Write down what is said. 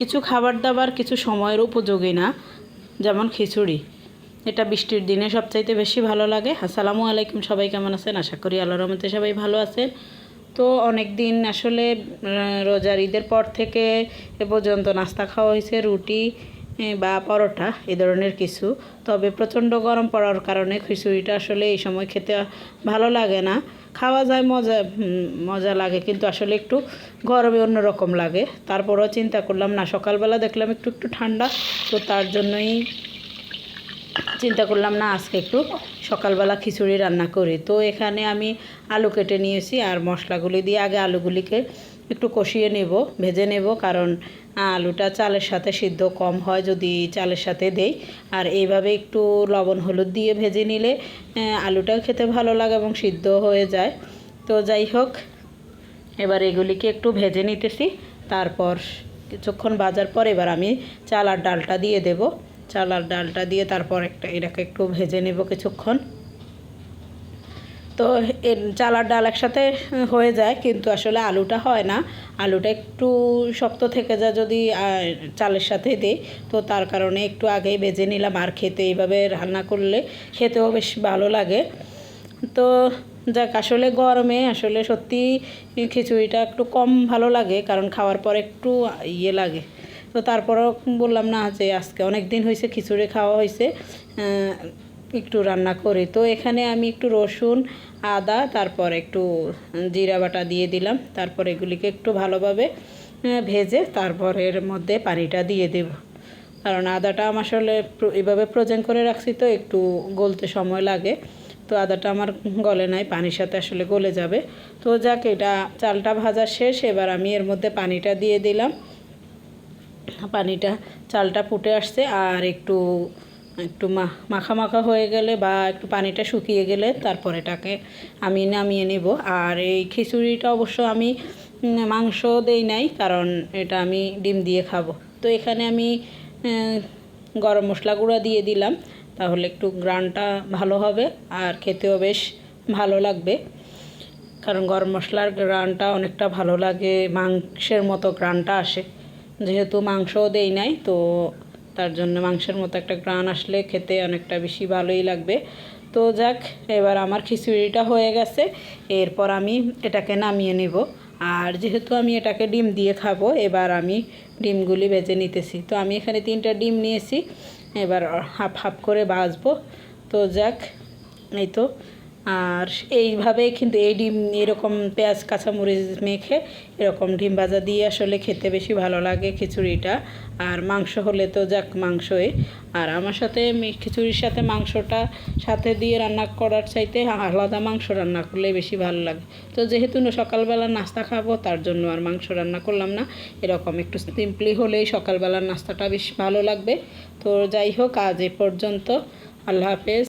কিছু খাবার দাবার কিছু সময়ের উপযোগী না, যেমন খিচুড়ি। এটা বৃষ্টির দিনে সবচাইতে বেশি ভালো লাগে। আসসালামু আলাইকুম, সবাই কেমন আছেন? আশা করি আল্লাহ রহমতে সবাই ভালো আছেন। তো অনেক দিন আসলে রোজার ঈদের পর থেকে এ পর্যন্ত নাস্তা খাওয়া হয়েছে, রুটি বা পরোটা এ ধরনের কিছু। তবে প্রচণ্ড গরম পড়ার কারণে খিচুড়িটা আসলে এই সময় খেতে ভালো লাগে না। খাওয়া যায় মজা মজা লাগে কিন্তু আসলে একটু গরমে অন্যরকম লাগে। তারপরেও চিন্তা করলাম, না, সকালবেলা দেখলাম একটু একটু ঠান্ডা। তো তার জন্যই চিন্তা করলাম, না, আজকে একটু সকালবেলা খিচুড়ি রান্না করি। তো এখানে আমি আলু কেটে নিয়েছি আর মশলাগুলি দিয়ে আগে আলুগুলিকে একটু কষিয়ে নেব, ভেজে নেব। কারণ আলুটা চালের সাথে সিদ্ধ কম হয় যদি চালের সাথে দেই। আর এইভাবে একটু লবণ, হলুদ দিয়ে ভেজে নিলে আলুটাও খেতে ভালো লাগে এবং সিদ্ধ হয়ে যায়। তো যাই হোক, এবার এগুলিকে একটু ভেজে নিতেছি। তারপর কিছুক্ষণ ভাজার পর এবার আমি চাল আর ডালটা দিয়ে দেব। চাল আর ডালটা দিয়ে তারপর একটা, এটাকে একটু ভেজে নেব কিছুক্ষণ। তো এর চাল আর ডাল একসাথে হয়ে যায়, কিন্তু আসলে আলুটা হয় না। আলুটা একটু শক্ত থেকে যায় যদি চালের সাথে দিই। তো তার কারণে একটু আগেই ভেজে নিলাম, আর খেতে এইভাবে রান্না করলে খেতেও বেশ ভালো লাগে। তো যাক, আসলে গরমে আসলে সত্যি খিচুড়িটা একটু কম ভালো লাগে, কারণ খাওয়ার পর একটু ইয়ে লাগে। তো তারপরেও বললাম না যে, আজকে অনেক দিন হয়েছে খিচুড়ি খাওয়া হয়েছে একটু রান্না করি। তো এখানে আমি একটু রসুন, আদা, তারপর একটু জিরা বাটা দিয়ে দিলাম। তারপর এগুলিকে একটু ভালোভাবে ভেজে তারপর এর মধ্যে পানিটা দিয়ে দেব। কারণ আদাটা আমার আসলে এভাবে প্রোজেন করে রাখছি তো একটু গলতে সময় লাগে। তো আদাটা আমার গলে নাই, পানির সাথে আসলে গলে যাবে। তো যাক, এটা চালটা ভাজা শেষ, এবার আমি এর মধ্যে পানিটা দিয়ে দিলাম। পানিটা, চালটা ফুটে আসছে আর একটু একটু মাখা মাখা হয়ে গেলে বা একটু পানিটা শুকিয়ে গেলে তারপর এটাকে আমি নামিয়ে নেব। আর এই খিচুড়িটা অবশ্য আমি মাংস দেই নাই, কারণ এটা আমি ডিম দিয়ে খাব। তো এখানে আমি গরম মশলা গুঁড়া দিয়ে দিলাম। তাহলে একটু গ্রানটা ভালো হবে আর খেতেও বেশ ভালো লাগবে। কারণ গরম মশলার গ্রানটা অনেকটা ভালো লাগে, মাংসের মতো গ্রানটা আসে। যেহেতু মাংসও দেই নাই, তো তার জন্য মাংসের মতো একটা গ্রান আসলে খেতে অনেকটা বেশি ভালোই লাগবে। তো যাক, এবার আমার খিচুড়িটা হয়ে গেছে, এরপর আমি এটাকে নামিয়ে নেব। আর যেহেতু আমি এটাকে ডিম দিয়ে খাব, এবার আমি ডিমগুলি ভেজে নিতেছি। তো আমি এখানে তিনটা ডিম নিয়েছি, এবার হাফ হাফ করে ভাজবো। তো যাক, এই তো আর এইভাবে কিন্তু এই ডিম এরকম পেঁয়াজ, কাঁচামরিচ মেখে এরকম ডিম ভাজা দিয়ে আসলে খেতে বেশি ভালো লাগে খিচুড়িটা। আর মাংস হলে তো যাক মাংসই। আর আমার সাথে খিচুড়ির সাথে মাংসটা সাথে দিয়ে রান্না করার চাইতে আলাদা মাংস রান্না করলে বেশি ভালো লাগে। তো যেহেতু সকালবেলা নাস্তা খাব, তার জন্য আর মাংস রান্না করলাম না। এরকম একটু সিম্পলি হলেই সকালবেলার নাস্তাটা বেশ ভালো লাগবে। তো যাই হোক, আজ এ পর্যন্ত। আল্লাহ হাফেজ।